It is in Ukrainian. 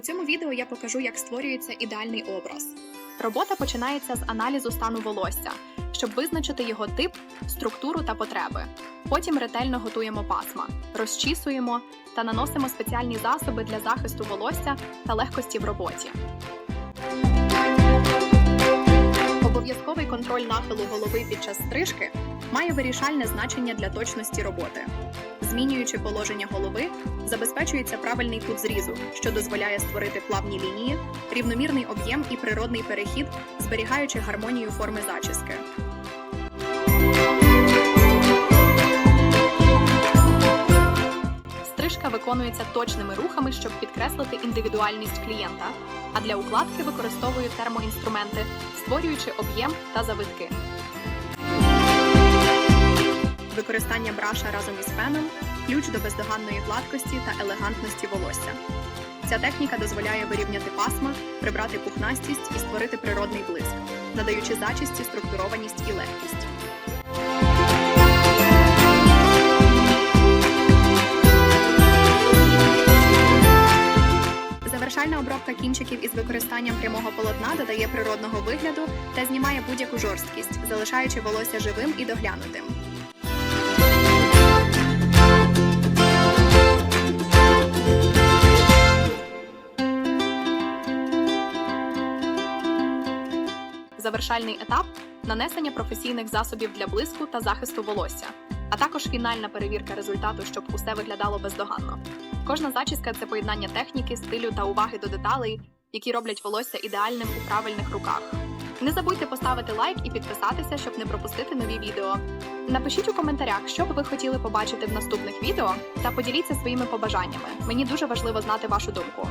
цьому відео я покажу, як створюється ідеальний образ. Робота починається з аналізу стану волосся, щоб визначити його тип, структуру та потреби. Потім ретельно готуємо пасма, розчісуємо та наносимо спеціальні засоби для захисту волосся та легкості в роботі. Обов'язковий контроль нахилу голови під час стрижки має вирішальне значення для точності роботи. Змінюючи положення голови, забезпечується правильний кут зрізу, що дозволяє створити плавні лінії, рівномірний об'єм і природний перехід, зберігаючи гармонію форми зачіски. Стрижка виконується точними рухами, щоб підкреслити індивідуальність клієнта, а для укладки використовують термоінструменти, створюючи об'єм та завитки. Використання браша разом із феном ключ до бездоганної гладкості та елегантності волосся. Ця техніка дозволяє вирівняти пасма, прибрати пухнастість і створити природний блиск, надаючи зачісті структурованість і легкість. Завершальна обробка кінчиків із використанням прямого полотна додає природного вигляду та знімає будь-яку жорсткість, залишаючи волосся живим і доглянутим. Завершальний етап нанесення професійних засобів для блиску та захисту волосся, а також фінальна перевірка результату, щоб усе виглядало бездоганно. Кожна зачіска це поєднання техніки, стилю та уваги до деталей, які роблять волосся ідеальним у правильних руках. Не забудьте поставити лайк і підписатися, щоб не пропустити нові відео. Напишіть у коментарях, що б ви хотіли побачити в наступних відео, та поділіться своїми побажаннями. Мені дуже важливо знати вашу думку.